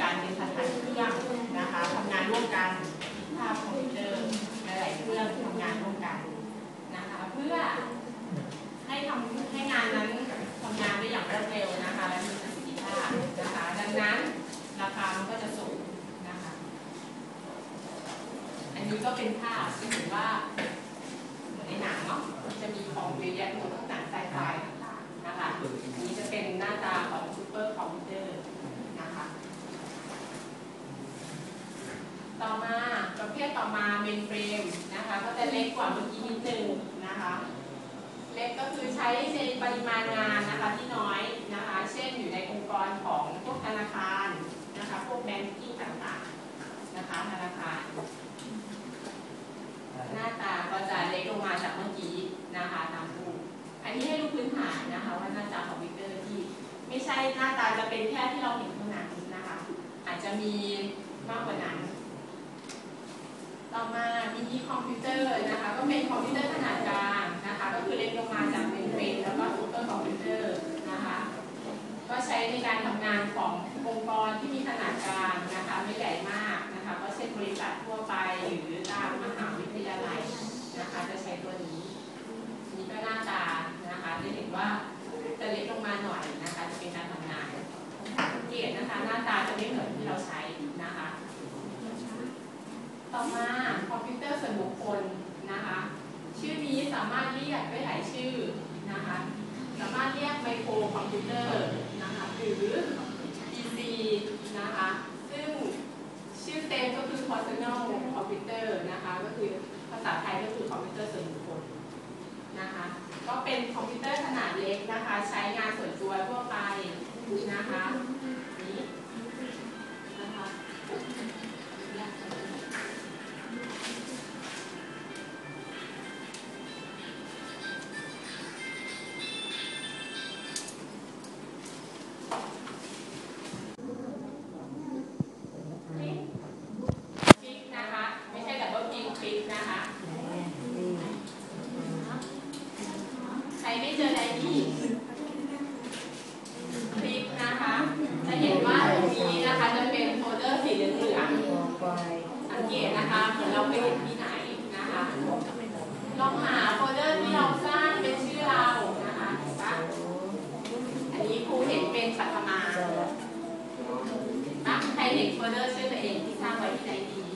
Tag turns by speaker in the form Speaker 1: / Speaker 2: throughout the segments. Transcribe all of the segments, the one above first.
Speaker 1: ตัวรวมกันเป็นพันๆเครื่องนะคะทำงานร่วมกันภาพคอมพิวเตอร์หลายๆเครื่องทำงานร่วมกันนะคะ เพื่อให้ทำให้งานนั้นทำงานได้อย่างรวดเร็วนะคะและมีประสิทธิภาพนะคะ ดังนั้นราคามันก็จะสูงนะคะ อันนี้ก็เป็นภาพที่เห็นว่าเหมือนในหนังเนาะจะมีของเยอะแยะหมดทั้งหนังไซไฟต่างๆนะคะ อันนี้จะเป็นหน้าตาของซูเปอร์คอมพิวเตอร์นะคะ ต่อมาประเภท ต่อมาเมนเฟรมนะคะก็จะเล็กกว่าเมื่อกี้นิดนึงนะคะเล็กก็คือใช้ในปริมาณงานนะคะที่น้อยนะคะเช่นอยู่ในองค์กรของพวกธนาคารนะคะพวกแบงกิ้งต่างๆนะคะธนาคารหน้าตาก็จะเล็กลงมาจากเมื่อกี้นะคะตามรูปอันนี้ให้ดูพื้นฐานนะคะว่าหน้าตาคอมพิวเตอร์ที่ ไม่ใช่หน้าตาจะเป็นแค่ที่เราเห็นข้านังนะคะอาจจะมีมากกว่านั้น ต่อมามินิคอมพิวเตอร์นะคะ ก็เป็นคอมพิวเตอร์ขนาดกลางนะคะ ก็คือเล็กลงมาจากเมนเฟรมแล้วก็ซูเปอร์คอมพิวเตอร์นะคะ ก็ใช้ในการทำงานขององค์กรที่มีขนาดกลางนะคะ ไม่ใหญ่มากนะคะ ก็เช่นบริษัททั่วไปหรือตามมหาลัยนะคะ จะใช้ตัวนี้ นี่ก็หน้าตานะคะ จะเห็นว่าจะเล็กลงมาหน่อยนะคะ จะเป็นการทำงานสังเกตนะคะ หน้าตาจะไม่เหมือนที่เราใช้นะคะ ต่อมาคอมพิวเตอร์ส่วนบุคคลนะคะ ชื่อนี้สามารถเรียกได้หลายชื่อนะคะ สามารถเรียกไมโครคอมพิวเตอร์นะคะหรือ PC นะคะ ซึ่งชื่อเต็มก็คือ personal computer นะคะ ก็คือภาษา ไทยก็คือคอมพิวเตอร์ส่วนบุคคลนะคะ ก็เป็นคอมพิวเตอร์ขนาดเล็กนะคะ ใช้งานส่วนตัวทั่วไปนะคะนี้นะคะ เห็นโฟลเดอร์ชื่อตัวเองที่สร้างไว้ที่ไหนดี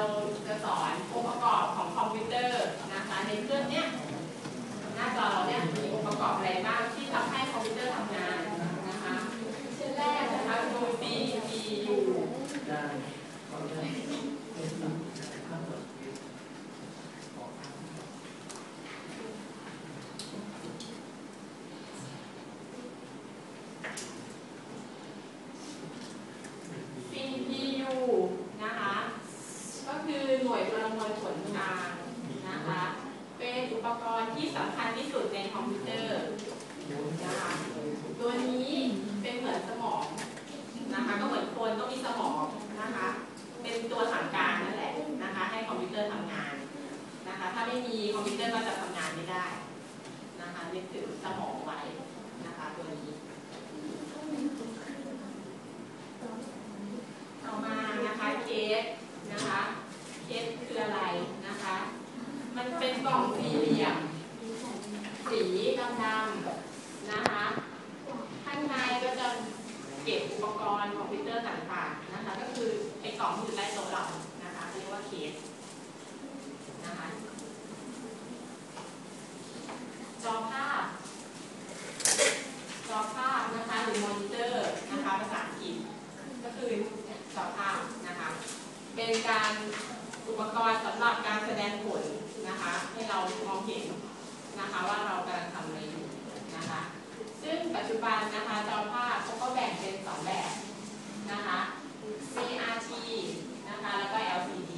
Speaker 1: ราจะสอนองค์ประกอบของคอมพิวเตอร์นะคะในเครื่องเนี้ยหน้าจอเราเนี้ยมีองค์ประกอบอะไรบ้างที่ทำให้คอมพิวเตอร์ทำงานนะคะเช่นแรกนะคะดู CPU CPU จอภาพนะคะ เป็นการอุปกรณ์สำหรับการแสดงผลนะคะ ให้เรามองเห็นนะคะว่าเรากำลังทำอะไรอยู่นะคะ ซึ่งปัจจุบันนะคะจอภาพเขาก็แบ่งเป็นสองแบบนะคะ CRT นะคะแล้วก็ LCD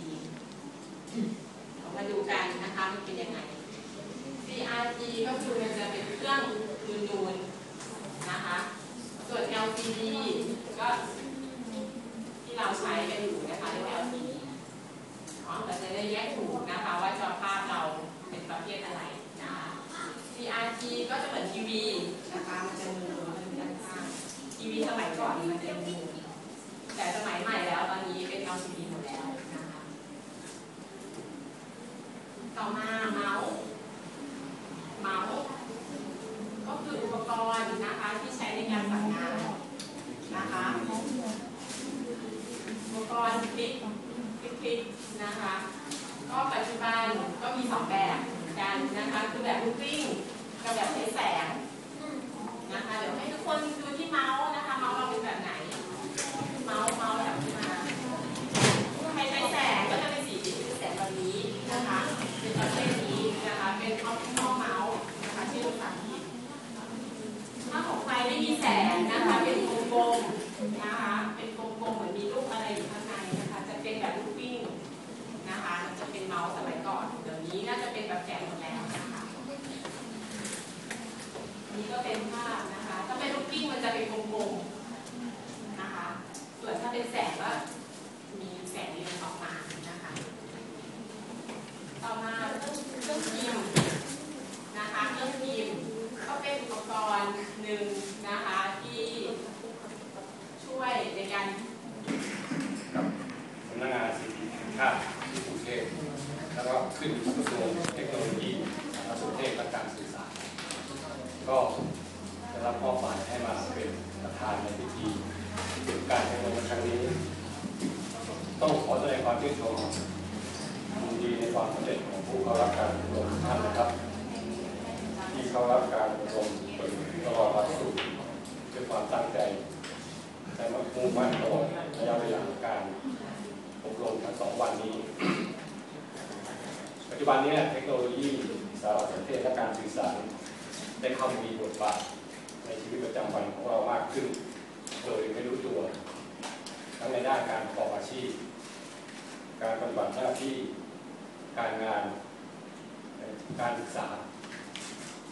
Speaker 1: เรามาดูกันนะคะมันเป็นยังไง CRT ก็คือมันจะเป็นเครื่องนูนๆนะคะ ส่วน LCD ก็ที่เราใช้กันอยู่นะคะเรียกว่า LCD อ๋อแต่จะได้แยกถูกนะคะว่าจอภาพเราเป็นประเภทอะไรนะคะ CRT ก็จะเหมือนทีวีนะคะมันจะนูนมันจะข้างทีวีสมัยก่อนมันจะนูนแต่สมัยใหม่แล้วตอนนี้เป็น LCD หมดแล้วนะคะ ต่อมาเมาส์ เมาส์ก็คืออุปกรณ์นะคะที่ใช้ในการสั่งงานนะคะ อุปกรณ์คลิกคลิกคลิกนะคะ ก็ปัจจุบันก็มีสองแบบกันนะคะ คือแบบลูกกิ้งกับแบบใช้แสงนะคะ เดี๋ยวให้ทุกคนดูที่เมาส์นะคะ เมาส์เราเป็นแบบไหน เมาส์เมาส์แบบที่มาใครใช้แสงก็จะเป็นสีคือแสงแบบนี้นะคะ เป็นประเภทนี้นะคะ เป็นออปติมอลเมาส์นะคะชื่อภาษาอังกฤษถ้าของใครไม่มีแสงนะคะ เป็นกลมๆนะคะ เป็นกลมๆเหมือนมีลูกอะไรอยู่ข้างในนะคะ จะเป็นแบบลูกปิ้งนะคะ มันจะเป็นเมาส์สมัยก่อน เดี๋ยวนี้น่าจะเป็นแบบแสงหมดแล้วนะคะ อันนี้ก็เป็นภาพนะคะ ถ้าเป็นลูกปิ้งมันจะ เป็นกลมๆนะคะ ส่วนถ้าเป็นแสงก็มีแสงเรืองออกมานะคะ ต่อมาเครื่องพิมพ์นะคะเครื่องพิมพ์ก็เป็นอุปกรณ์หนึ่งนะคะที่ช่วยในการ
Speaker 2: กับสำนักงานสิทธิแห่งชาติที่กรุงเทพแล้วก็ขึ้นอยู่กระทรวงเทคโนโลยีสารสนเทศและการสื่อสารก็ รับมอบหมายให้มาเป็นประธานในพิธีการในวันครั้งนี้ ต้องขอแสดงความชื่นชมยินดีในความสำเร็จของผู้เข้ารับการอบรมท่านนะครับ ที่เข้ารับการอบรมตลอดหลักสูตรด้วยความตั้งใจแต่มามุ่งมั่นตลอดระยะเวลาการอบรมทั้งสองวันนี้ ปัจจุบันนี้เทคโนโลยีสารสนเทศและการสื่อสารได้เข้ามีบทบาท ในชีวิตประจำวันของเรามากขึ้น โดยไม่รู้ตัว ทั้งในด้านการประกอบอาชีพ การปฏิบัติหน้าที่ การงาน การศึกษา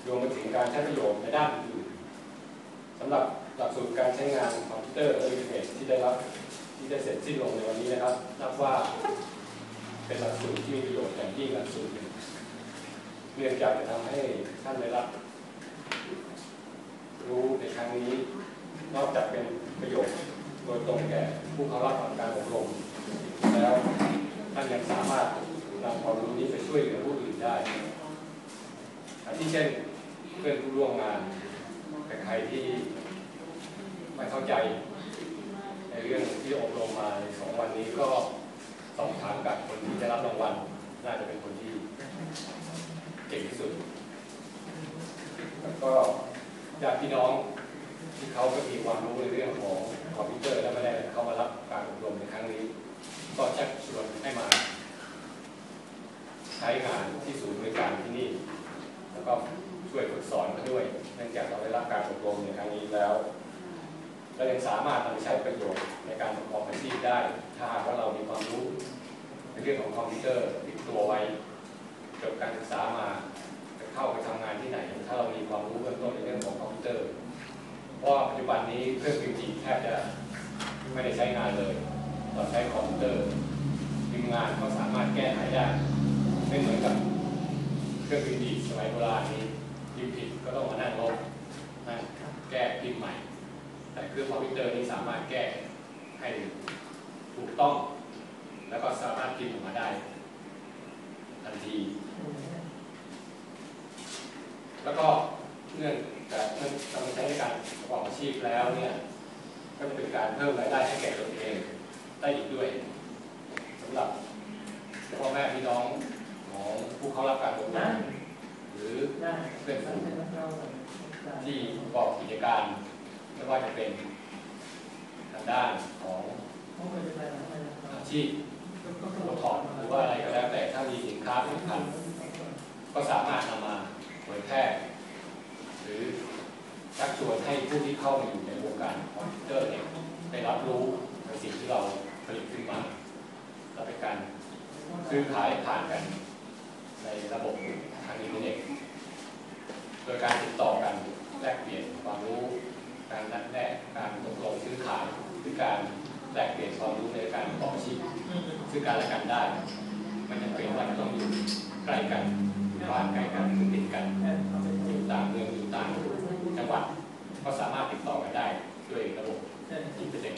Speaker 2: รวมไปถึงการใช้ประโยชน์ในด้านอื่นสำหรับหลักสูตรการใช้งานคอมพิวเตอร์และอินเทอร์เน็ตที่ได้รับที่ได้เสร็จสิ้นลงในวันนี้นะครับ นับว่าเป็นหลักสูตรที่มีประโยชน์อย่างยิ่งหลักสูตรหนึ่งเนื่องจากจะทำให้ท่านได้รับ รู้ในครั้งนี้ นอกจากเป็นประโยชน์โดยตรงแก่ผู้เข้ารับการอบรมแล้วท่านยังสามารถนำความรู้นี้ไปช่วยเหลือผู้อื่นได้อาทิเช่นเพื่อนผู้ร่วมงานแต่ใครที่ไม่เข้าใจ ในเรื่องที่อบรมมาในสองวันนี้ก็สอบถามกับคนที่ได้รับรางวัลน่าจะเป็นคนที่เก่งที่สุด แล้วก็ ญาติพี่น้องที่เขาก็มีความรู้ในเรื่องของคอมพิวเตอร์และไม่ได้เขามารับการอบรมในครั้งนี้ ก็ชักชวนให้มา ใช้งานที่ศูนย์บริการที่นี่ แล้วก็ช่วยฝึกสอนเขาด้วย เนื่องจากเราได้รับการอบรมในครั้งนี้แล้วเรายังสามารถนำไปใช้ประโยชน์ในการประกอบอาชีพได้ ถ้าหากว่าเรามีความรู้ในเรื่องของคอมพิวเตอร์ติดตัวไว้จบการศึกษามาจะเข้าไปทำงานที่ไหน ถ้าเรามีความรู้เบื้องต้นในเรื่องของคอม พิวเตอร์เพราะปัจจุบันนี้เครื่องพิมพ์จริงแทบจะไม่ได้ใช้งานเลยเราใช้คอมพิวเตอร์พิมพ์งานก็สามารถแก้ไขได้ไม่เหมือนกับเครื่องพิมพ์ดีสมัยโบราณนี้พิมพ์ผิดก็ต้องมานั่งลบนั่งแก้พิมพ์ใหม่ แต่เครื่องคอมพิวเตอร์นี้สามารถแก้ให้ถูกต้อง แล้วก็สามารถพิมพ์ออกมาได้ทันที แล้วก็เนื่องจากเมื่อนำมาใช้ในการประกอบอาชีพแล้วเนี่ยก็จะเป็นการเพิ่มรายได้ให้แก่ตนเองได้อีกด้วยสำหรับพ่อแม่พี่น้องของผู้ เข้ารับการอบรมหรือเพื่อนฝูงที่ประกอบกิจการไม่ว่าจะเป็นทางด้านของอาชีพโอทอปหรือว่าอะไรก็แล้วแต่ถ้ามีสินค้าผลิตภัณฑ์ก็สามารถนำมาเผยแพร่หรือชักชวนให้ผู้ที่เข้ามาอยู่ในวงการคอมพิวเตอร์เนี่ยได้รับรู้ในสิ่งที่เราผลิตขึ้นมาและเป็นการซื้อขายผ่านกันใน ระบบทางอินเทอร์เน็ตโดยการติดต่อกันแลกเปลี่ยนความรู้ การนัดแนะการตกลงซื้อขายหรือการแลกเปลี่ยนความรู้ในการประกอบอาชีพซึ่งกันและกันได้ไม่จำเป็นว่าจะต้องอยู่ใกล้กันอยู่บ้านใกล้กันหรือติดกันอยู่ต่างเมืองอยู่ต่างจังหวัดก็สามารถติดต่อกันได้ด้วยระบบอินเทอร์เน็ต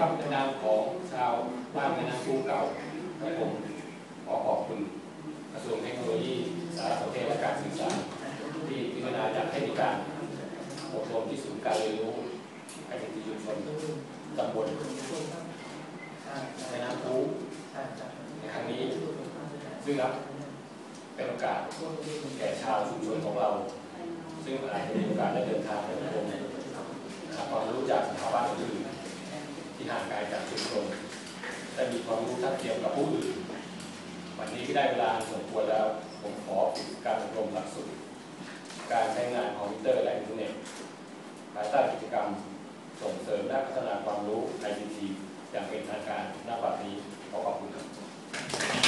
Speaker 2: ครับในนามของชาวบ้านแม่น้ำคูเก่าและผมข อขอบคุณกระทรวงเทคโนโลยีสารสนเทศและการสื่อสารที่พิจารณาจากให้มีการอบรมที่ศูนย์การเรียนรู้ให้เป็นที่ชุมชนตำบลแม่น้ำคูในครั้งนี้ซึ่งรับเป็นโอกาสแก่ชาวชุมชนของเรา ซึ่งอาจจะมีโอกาสได้เดินทางไปอบรมหาความรู้จากสถาบันอื่นที่ห่างไกลจากชุมชนได้มีความรู้ทัดเทียมกับผู้อื่น วันนี้ได้เวลาสมควรแล้ว ผมขอปิดการอบรมหลักสูตรการใช้งานคอมพิวเตอร์และอินเทอร์เน็ตภายใต้กิจกรรมส่งเสริมและพัฒนาความรู้ไอทีอย่างเป็นทางการหน้าบัดนี้ขอขอบคุณครับ